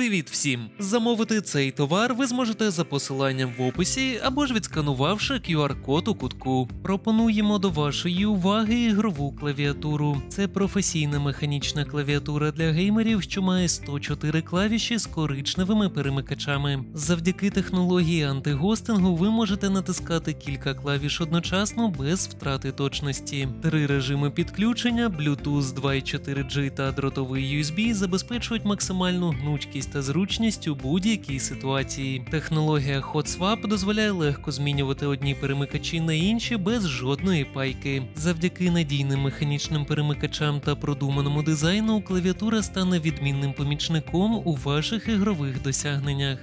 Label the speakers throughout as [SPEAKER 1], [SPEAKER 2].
[SPEAKER 1] Привіт всім! Замовити цей товар ви зможете за посиланням в описі або ж відсканувавши QR-код у кутку. Пропонуємо до вашої уваги ігрову клавіатуру. Це професійна механічна клавіатура для геймерів, що має 104 клавіші з коричневими перемикачами. Завдяки технології антигостингу ви можете натискати кілька клавіш одночасно без втрати точності. Три режими підключення Bluetooth 2.4G та дротовий USB забезпечують максимальну гнучкість та зручність у будь-якій ситуації. Технологія HotSwap дозволяє легко змінювати одні перемикачі на інші без жодної пайки. Завдяки надійним механічним перемикачам та продуманому дизайну клавіатура стане відмінним помічником у ваших ігрових досягненнях.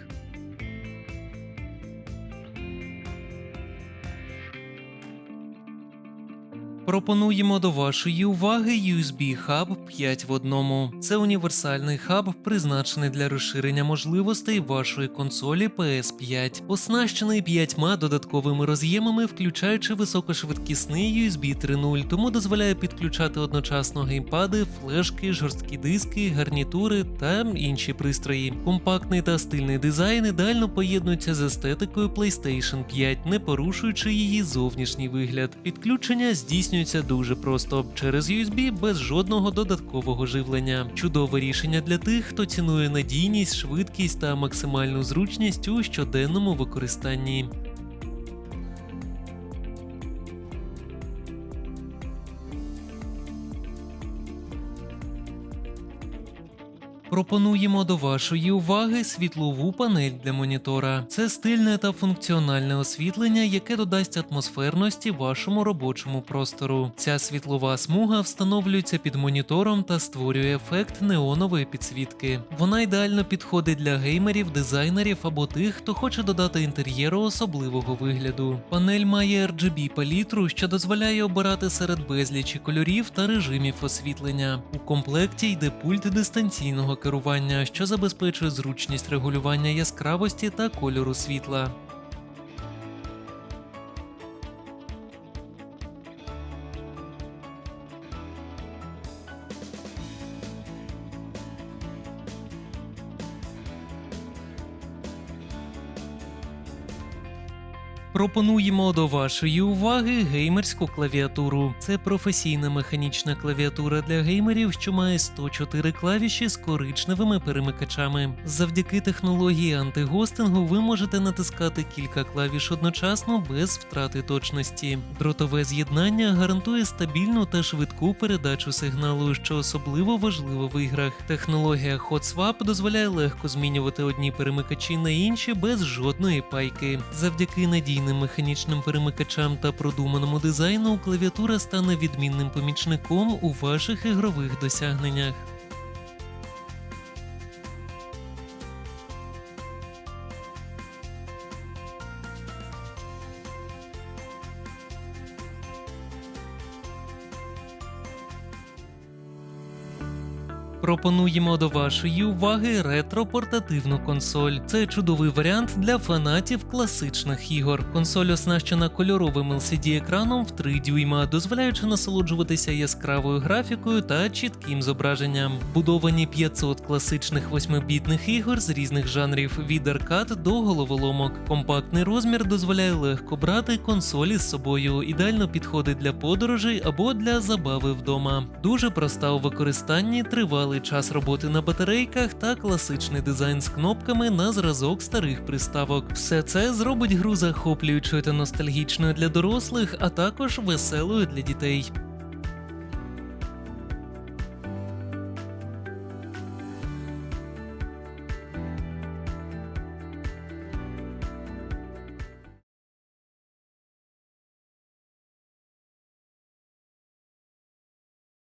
[SPEAKER 1] Пропонуємо до вашої уваги USB Hub 5 в одному. Це універсальний хаб, призначений для розширення можливостей вашої консолі PS5, оснащений п'ятьма додатковими роз'ємами, включаючи високошвидкісний USB 3.0, тому дозволяє підключати одночасно геймпади, флешки, жорсткі диски, гарнітури та інші пристрої. Компактний та стильний дизайн ідеально поєднується з естетикою PlayStation 5, не порушуючи її зовнішній вигляд. Підключення здійснюється дуже просто через USB без жодного додаткового живлення. Чудове рішення для тих, хто цінує надійність, швидкість та максимальну зручність у щоденному використанні. Пропонуємо до вашої уваги світлову панель для монітора. Це стильне та функціональне освітлення, яке додасть атмосферності вашому робочому простору. Ця світлова смуга встановлюється під монітором та створює ефект неонової підсвітки. Вона ідеально підходить для геймерів, дизайнерів або тих, хто хоче додати інтер'єру особливого вигляду. Панель має RGB палітру, що дозволяє обирати серед безлічі кольорів та режимів освітлення. У комплекті йде пульт дистанційного керування, що забезпечує зручність регулювання яскравості та кольору світла. Пропонуємо до вашої уваги геймерську клавіатуру. Це професійна механічна клавіатура для геймерів, що має 104 клавіші з коричневими перемикачами. Завдяки технології антигостингу ви можете натискати кілька клавіш одночасно без втрати точності. Дротове з'єднання гарантує стабільну та швидку передачу сигналу, що особливо важливо в іграх. Технологія HotSwap дозволяє легко змінювати одні перемикачі на інші без жодної пайки. Завдяки надійним механічним перемикачам та продуманому дизайну клавіатура стане відмінним помічником у ваших ігрових досягненнях. Пропонуємо до вашої уваги ретро-портативну консоль. Це чудовий варіант для фанатів класичних ігор. Консоль оснащена кольоровим LCD-екраном в 3 дюйма, дозволяючи насолоджуватися яскравою графікою та чітким зображенням. Будовані 500 класичних 8-бітних ігор з різних жанрів від аркад до головоломок. Компактний розмір дозволяє легко брати консолі з собою, ідеально підходить для подорожей або для забави вдома. Дуже проста у використанні, тривалий час роботи на батарейках та класичний дизайн з кнопками на зразок старих приставок. Все це зробить гру захоплюючою та ностальгічною для дорослих, а також веселою для дітей.